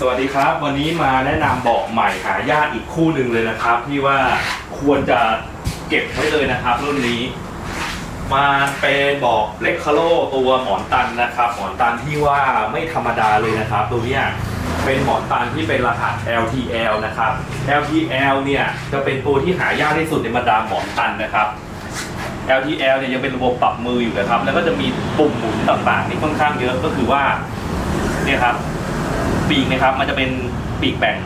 สวัสดีครับ วันนี้มาแนะนำเบาะใหม่หายากอีกคู่หนึ่งเลยนะครับ ที่ว่าควรจะเก็บไว้เลยนะครับ รุ่นนี้ มาเป็นเบอกเล็กคาโลตัวหมอนตันนะครับ หมอนตันที่ว่าไม่ธรรมดาเลยนะครับ ตัวเนี้ยเป็นหมอนตันที่เป็นรหัส LTL นะครับ LTL เนี่ยจะเป็นตัวที่หายากที่สุดในบรรดาหมอนตันนะครับ LTL เนี่ยยังเป็นระบบปรับมืออยู่นะครับ แล้วก็จะมีปุ่มหมุนต่างๆที่ค่อนข้างเยอะก็คือว่าเนี่ยครับ ปีกนะครับ มันจะเป็นปีกแบ่ง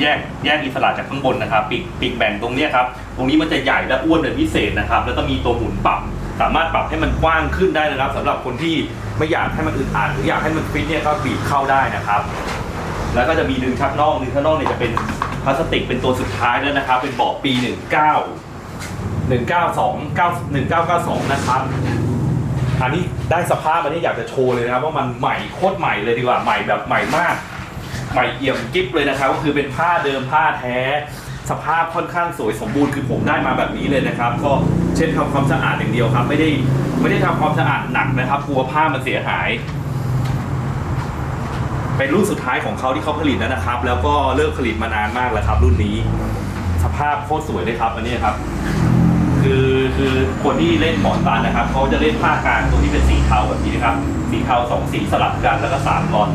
แยกแยกอิสระจากข้างบนนะครับ ปีกปีกแบ่งตรงเนี้ยครับ ตรงนี้มันจะใหญ่และอ้วนเป็นพิเศษนะครับ แล้วก็มีตัวหมุนปรับ สามารถปรับให้มันกว้างขึ้นได้นะครับสำหรับคนที่ไม่อยากให้มันอึดอัดหรืออยากให้มันฟิตเนี่ยก็บีบเข้าได้นะครับ แล้วก็จะมีดึงชักนอกดึงชักนอกเนี่ยจะเป็นพลาสติกเป็นตัวสุดท้ายแล้วนะครับ เป็นเบาะปี 19 192 9 1992 นะครับ อันนี้ได้สภาพอันนี้อยากจะโชว์เลยนะครับว่ามันใหม่โคตรใหม่เลยดีกว่าใหม่แบบใหม่มาก ใหม่เอี่ยมกิ๊บเลยนะครับก็คือเป็นผ้าเดิมผ้าแท้ สภาพค่อนข้างสวยสมบูรณ์คือผมได้มาแบบนี้เลยนะครับ ก็เช่นทำความสะอาดอย่างเดียวครับ ไม่ได้ไม่ได้ทำความสะอาดหนักนะครับกลัวผ้ามันเสียหาย เป็นรุ่นสุดท้ายของเขาที่เขาผลิตแล้วนะครับ แล้วก็เลิกผลิตมานานมากแล้วครับ รุ่นนี้ สภาพโคตรสวยเลยครับอันนี้ครับคือคือคนที่เล่นหมอนตันนะครับเขาจะเล่นผ้ากลางตัวที่เป็นสีเทาแบบนี้นะครับสีเทาสองสีสลับกันแล้วก็สามรอน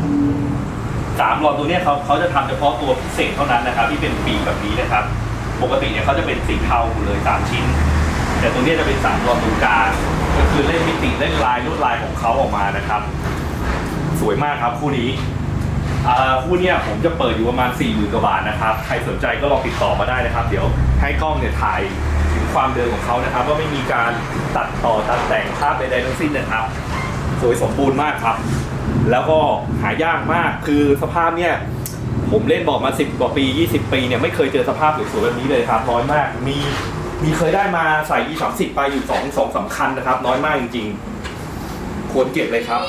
สามรอนตัวเนี้ยเขาเขาจะทำเฉพาะตัวพิเศษเท่านั้นนะครับ ที่เป็นปีกแบบนี้นะครับ ปกติเนี่ยเขาจะเป็นสีเทาหมดเลยสามชิ้น แต่ตัวเนี้ยจะเป็นสามรอนตรงกลางก็คือเล่นมิติเล่นลายลวดลายของเขาออกมานะครับ สวยมากครับคู่นี้อ่าคู่เนี้ยผมจะเปิดอยู่ประมาณ4ี่หมื่นกว่าบาทนะครับ ใครสนใจก็ลองติดต่อมาได้นะครับ เดี๋ยวให้กล้องเนี่ยถ่ายถึงความเดิมของเขานะครับว่าไม่มีการตัดต่อตัดแต่งภาพใดๆทั้งสิ้นนะครับ สวยสมบูรณ์มากครับ แล้วก็หายากมากคือสภาพเนี่ยผมเล่นบอกมา 10 กว่าปี 20 ปีเนี่ยไม่เคยเจอสภาพสวยๆแบบนี้เลยครับน้อยมากมีมีเคยได้มาใส่ E 3 0 ไปอยู่2 2สำคัญนะครับ น้อยมากจริงๆควรเก็บเลยครับ